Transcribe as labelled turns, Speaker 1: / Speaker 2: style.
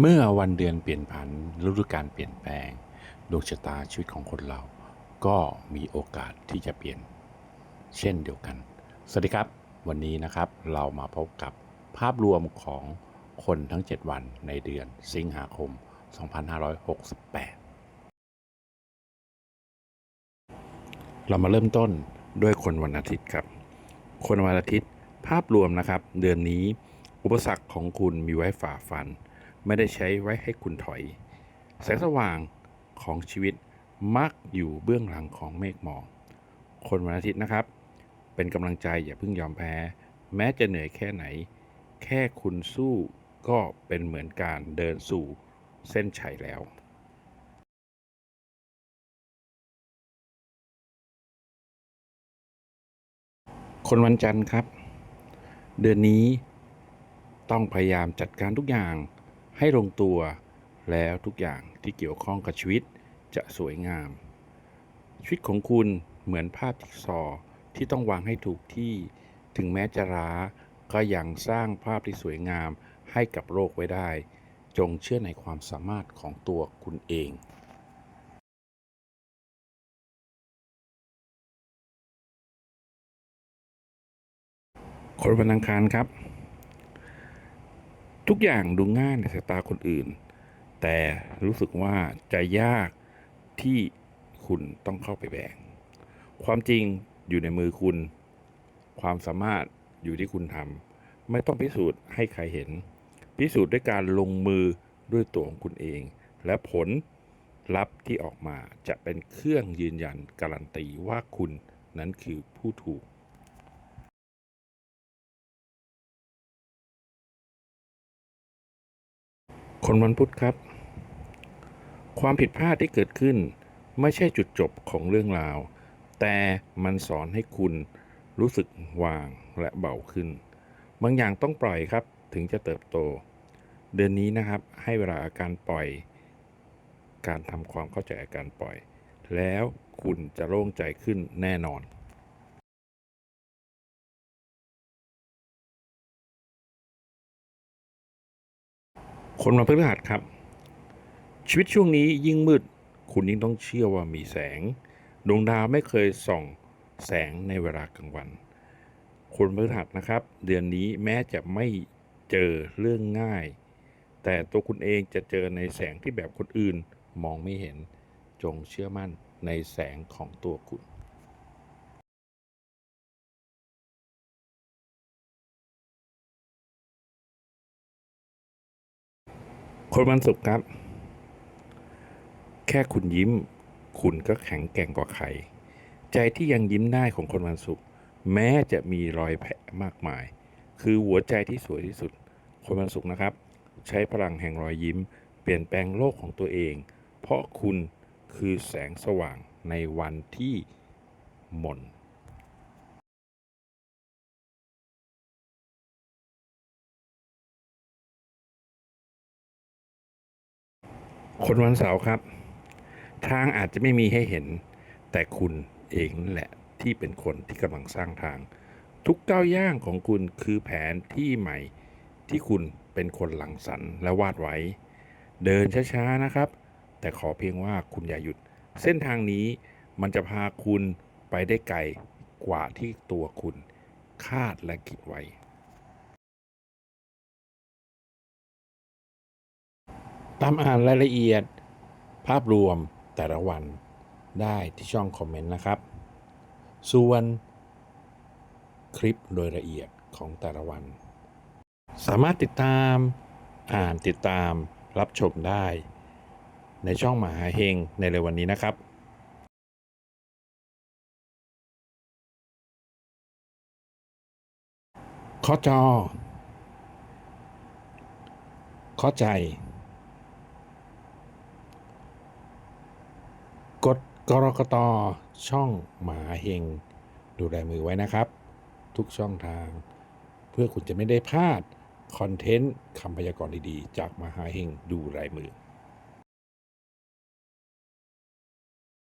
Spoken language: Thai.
Speaker 1: เมื่อวันเดือนเปลี่ยนผันฤดูกาลเปลี่ยนแปลงดวงชะตาชีวิตของคนเรา ก็มีโอกาสที่จะเปลี่ยน เช่นเดียวกัน สวัสดีครับ วันนี้นะครับเรามาพบกับภาพรวมของคนทั้ง 7 วันในเดือนสิงหาคม 2568 เรามาเริ่มต้นด้วยคนวันอาทิตย์ครับ คนวันอาทิตย์ภาพรวมนะครับ เดือนนี้อุปสรรคของคุณมีไว้ฝ่าฟัน ไม่ได้ใช้ไว้ให้คุณถอย แสงสว่างของชีวิตมักอยู่เบื้องหลังของเมฆหมอกคนวันอาทิตย์นะครับ เป็นกำลังใจอย่าเพิ่งยอมแพ้ แม้จะเหนื่อยแค่ไหน แค่คุณสู้ก็เป็นเหมือนการเดินสู่เส้นชัยแล้วคนวันจันทร์ครับ เดือนนี้ต้องพยายามจัดการทุกอย่าง ให้ลงตัวแล้วทุกอย่างที่เกี่ยวข้องกับชีวิตจะสวยงาม ชีวิตของคุณเหมือนภาพจิ๊กซอว์ที่ต้องวางให้ถูกที่ ถึงแม้จะร้าก็ยังสร้างภาพที่สวยงามให้กับโลกไว้ได้ จงเชื่อในความสามารถของตัวคุณเองคนวันอังคารครับ ทุกอย่างดูง่ายในสายตาคนอื่น แต่รู้สึกว่าจะยากที่คุณต้องเข้าไปแบกความจริงอยู่ในมือคุณ ความสามารถอยู่ที่คุณทำไม่ต้องพิสูจน์ให้ใครเห็น พิสูจน์ด้วยการลงมือด้วยตัวของคุณเอง และผลลัพธ์ที่ออกมาจะเป็นเครื่องยืนยันการันตีว่าคุณนั้นคือผู้ถูก คนวันพุธครับ ความผิดพลาดที่เกิดขึ้น ไม่ใช่จุดจบของเรื่องราว แต่มันสอนให้คุณรู้สึกวางและเบาขึ้น บางอย่างต้องปล่อยครับถึงจะเติบโต เดือนนี้นะครับให้เวลาอาการปล่อย การทำความเข้าใจอาการปล่อย แล้วคุณจะโล่งใจขึ้นแน่นอน คนวันพฤหัสครับ ชีวิตช่วงนี้ยิ่งมืด คุณยิ่งต้องเชื่อว่ามีแสง ดวงดาวไม่เคยส่องแสงในเวลากลางวัน คนพฤหัสนะครับ เดือนนี้แม้จะไม่เจอเรื่องง่าย แต่ตัวคุณเองจะเจอในแสงที่แบบคนอื่นมองไม่เห็น จงเชื่อมั่นในแสงของตัวคุณ คนวันศุกร์ครับ แค่คุณยิ้ม คุณก็แข็งแกร่งกว่าใคร ใจที่ยังยิ้มได้ของคนวันศุกร์แม้จะมีรอยแผลมากมาย คือหัวใจที่สวยที่สุด คนวันศุกร์นะครับ ใช้พลังแห่งรอยยิ้ม เปลี่ยนแปลงโลกของตัวเอง เพราะคุณคือแสงสว่างในวันที่หม่น คนวันเสาร์ครับ ทางอาจจะไม่มีให้เห็น แต่คุณเองนั่นแหละที่เป็นคนที่กำลังสร้างทาง ทุกก้าวย่างของคุณคือแผนที่ใหม่ที่คุณเป็นคนหลังสรรและวาดไว้ เดินช้าๆนะครับ แต่ขอเพียงว่าคุณอย่าหยุด เส้นทางนี้มันจะพาคุณไปได้ไกลกว่าที่ตัวคุณคาดและคิดไว้ ตามอ่านรายละเอียด ภาพรวมแต่ละวันได้ที่ช่องคอมเมนต์นะครับ ส่วนคลิปโดยละเอียดของแต่ละวัน สามารถติดตามอ่านติดตามรับชมได้ ในช่องมหาเฮงในเร็ววันนี้นะครับข้อจอข้อใจ กดกรกตช่องหมาเฮง ดูแลมือไว้นะครับ ทุกช่องทาง เพื่อคุณจะไม่ได้พลาด คอนเทนต์คำพยากรณ์ดีๆ จากมหาเฮงดูรายมือ